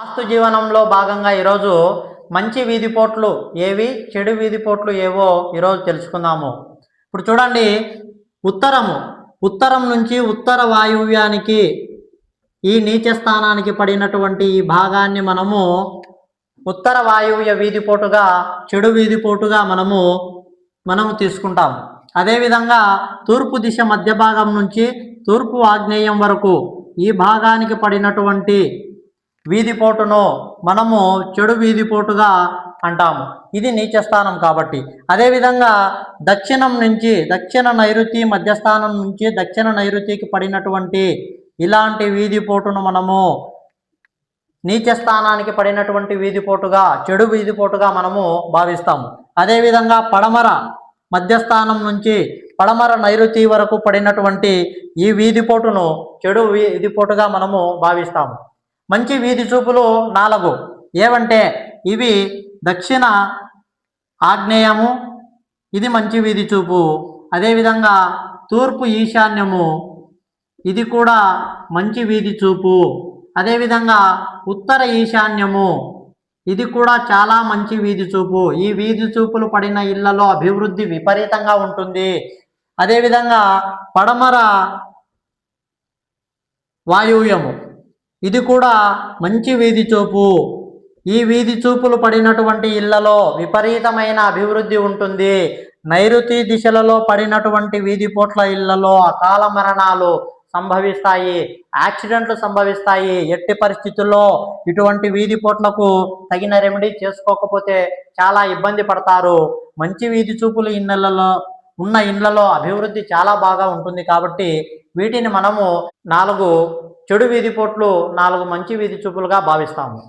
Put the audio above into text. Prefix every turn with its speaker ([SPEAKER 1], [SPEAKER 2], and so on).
[SPEAKER 1] వాస్తు జీవనంలో భాగంగా ఈరోజు మంచి వీధిపోట్లు ఏవి చెడు వీధిపోట్లు ఏవో ఈరోజు తెలుసుకుందాము. ఇప్పుడు చూడండి ఉత్తరము. ఉత్తరం నుంచి ఉత్తర వాయువ్యానికి ఈ నీచ స్థానానికి పడినటువంటి ఈ భాగాన్ని మనము ఉత్తర వాయువ్య వీధిపోటుగా చెడు వీధిపోటుగా మనము మనము తీసుకుంటాం అదేవిధంగా తూర్పు దిశ మధ్య భాగం నుంచి తూర్పు ఆగ్నేయం వరకు ఈ భాగానికి పడినటువంటి వీధిపోటును మనము చెడు వీధిపోటుగా అంటాము. ఇది నీచస్థానం కాబట్టి. అదేవిధంగా దక్షిణం నుంచి దక్షిణ నైరుతి మధ్యస్థానం నుంచి దక్షిణ నైరుతికి పడినటువంటి ఇలాంటి వీధిపోటును మనము నీచస్థానానికి పడినటువంటి వీధిపోటుగా చెడు వీధిపోటుగా మనము భావిస్తాము. అదేవిధంగా పడమర మధ్యస్థానం నుంచి పడమర నైరుతి వరకు పడినటువంటి ఈ వీధిపోటును చెడు వీధిపోటుగా మనము భావిస్తాము. మంచి వీధి చూపులు నాలుగు. ఏవంటే ఇవి దక్షిణ ఆగ్నేయము ఇది మంచి వీధి చూపు. అదేవిధంగా తూర్పు ఈశాన్యము ఇది కూడా మంచి వీధి చూపు. అదేవిధంగా ఉత్తర ఈశాన్యము ఇది కూడా చాలా మంచి వీధి చూపు. ఈ వీధి చూపులు పడిన ఇళ్ళలో అభివృద్ధి విపరీతంగా ఉంటుంది. అదేవిధంగా పడమర వాయువ్యము. ఇది కూడా మంచి వీధి చూపు. ఈ వీధి చూపులు పడినటువంటి ఇళ్ళలో విపరీతమైన అభివృద్ధి ఉంటుంది. నైరుతి దిశలలో పడినటువంటి వీధి పోట్ల ఇళ్ళలో అకాల మరణాలు సంభవిస్తాయి. యాక్సిడెంట్లు సంభవిస్తాయి. ఎట్టి పరిస్థితుల్లో ఇటువంటి వీధి పోట్లకు తగిన రెమెడీ చేసుకోకపోతే చాలా ఇబ్బంది పడతారు. మంచి వీధి చూపులు ఇళ్ళలో ఉన్న ఇళ్ళలో అభివృద్ధి చాలా బాగా ఉంటుంది కాబట్టి వీటిని మనము నాలుగు చెడు వీధి పోట్లు నాలుగు మంచి వీధి చూపులుగా భావిస్తాము.